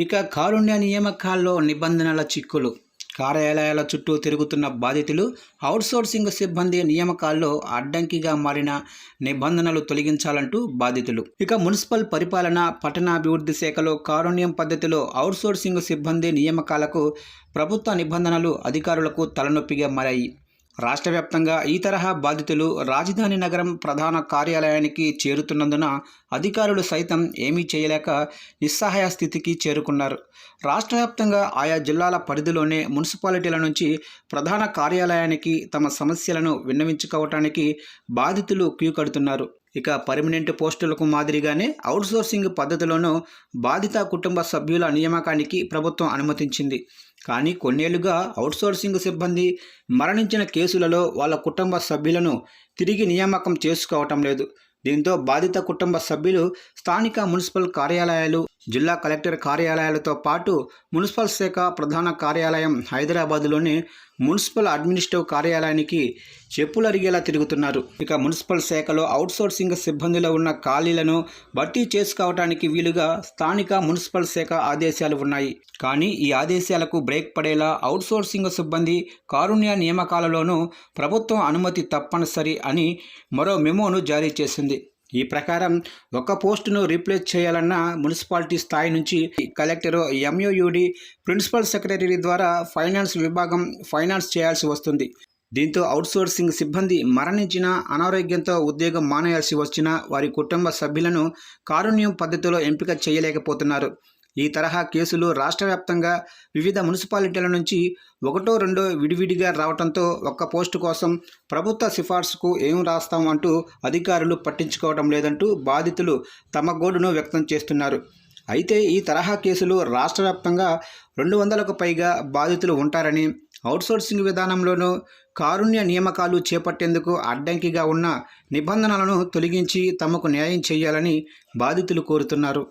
ఇక కారుణ్య నియామకాల్లో నిబంధనల చిక్కులు. కార్యాలయాల చుట్టూ తిరుగుతున్న బాధితులు అవుట్సోర్సింగ్ సిబ్బంది నియామకాల్లో అడ్డంకిగా మారిన నిబంధనలు తొలగించాలంటూ బాధితులు. ఇక మున్సిపల్ పరిపాలన పట్టణాభివృద్ధి శాఖలో కారుణ్యం పద్ధతిలో అవుట్సోర్సింగ్ సిబ్బంది నియామకాలకు ప్రభుత్వ నిబంధనలు అధికారులకు తలనొప్పిగా మారాయి. రాష్ట్ర వ్యాప్తంగా ఈ తరహా బాధితులు రాజధాని నగరం ప్రధాన కార్యాలయానికి చేరుతున్నందున అధికారులు సైతం ఏమీ చేయలేక నిస్సహాయ స్థితికి చేరుకున్నారు. రాష్ట్ర వ్యాప్తంగా ఆయా జిల్లాల పరిధిలోనే మున్సిపాలిటీల నుంచి ప్రధాన కార్యాలయానికి తమ సమస్యలను విన్నవించుకోవటానికి బాధితులు క్యూ కడుతున్నారు. ఇక పర్మనెంట్ పోస్టులకు మాదిరిగానే అవుట్సోర్సింగ్ పద్ధతిలోనూ బాధిత కుటుంబ సభ్యుల నియామకానికి ప్రభుత్వం అనుమతించింది. కానీ కొన్నేళ్ళుగా అవుట్సోర్సింగ్ సిబ్బంది మరణించిన కేసులలో వాళ్ళ కుటుంబ సభ్యులను తిరిగి నియామకం చేసుకోవటం లేదు. దీంతో బాధిత కుటుంబ సభ్యులు స్థానిక మున్సిపల్ కార్యాలయాలు జిల్లా కలెక్టర్ కార్యాలయాలతో పాటు మున్సిపల్ శాఖ ప్రధాన కార్యాలయం హైదరాబాదులోని మున్సిపల్ అడ్మినిస్ట్రేటివ్ కార్యాలయానికి చెప్పులరిగేలా తిరుగుతున్నారు. ఇక మున్సిపల్ శాఖలో అవుట్సోర్సింగ్ సిబ్బందిలో ఉన్న ఖాళీలను భర్తీ చేసుకోవటానికి వీలుగా స్థానిక మున్సిపల్ శాఖ ఆదేశాలు ఉన్నాయి. కానీ ఈ ఆదేశాలకు బ్రేక్ పడేలా అవుట్సోర్సింగ్ సిబ్బంది కారుణ్య నియామకాలలోనూ ప్రభుత్వం అనుమతి తప్పనిసరి అని మరో మెమోను జారీ చేసింది. ఈ ప్రకారం ఒక పోస్టును రీప్లేస్ చేయాలన్న మున్సిపాలిటీ స్థాయి నుంచి కలెక్టర్ ఎంఓయుడి ప్రిన్సిపల్ సెక్రటరీ ద్వారా ఫైనాన్స్ విభాగం ఫైనాన్స్ చేయాల్సి వస్తుంది. దీంతో అవుట్సోర్సింగ్ సిబ్బంది మరణించిన అనారోగ్యంతో ఉద్యోగం మానేయాల్సి వచ్చిన వారి కుటుంబ సభ్యులను కారుణ్యం పద్ధతిలో ఎంపిక చేయలేకపోతున్నారు. ఈ తరహా కేసులు రాష్ట్ర వ్యాప్తంగా వివిధ మున్సిపాలిటీల నుంచి ఒకటో రెండో విడివిడిగా రావడంతో ఒక్క పోస్టు కోసం ప్రభుత్వ సిఫార్సుకు ఏం రాస్తాం అంటూ అధికారులు పట్టించుకోవడం లేదంటూ బాధితులు తమ గోడును వ్యక్తం చేస్తున్నారు. అయితే ఈ తరహా కేసులు రాష్ట్ర వ్యాప్తంగా రెండు వందలకు పైగా బాధితులు ఉంటారని అవుట్సోర్సింగ్ విధానంలోనూ కారుణ్య నియామకాలు చేపట్టేందుకు అడ్డంకిగా ఉన్న నిబంధనలను తొలగించి తమకు న్యాయం చేయాలని బాధితులు కోరుతున్నారు.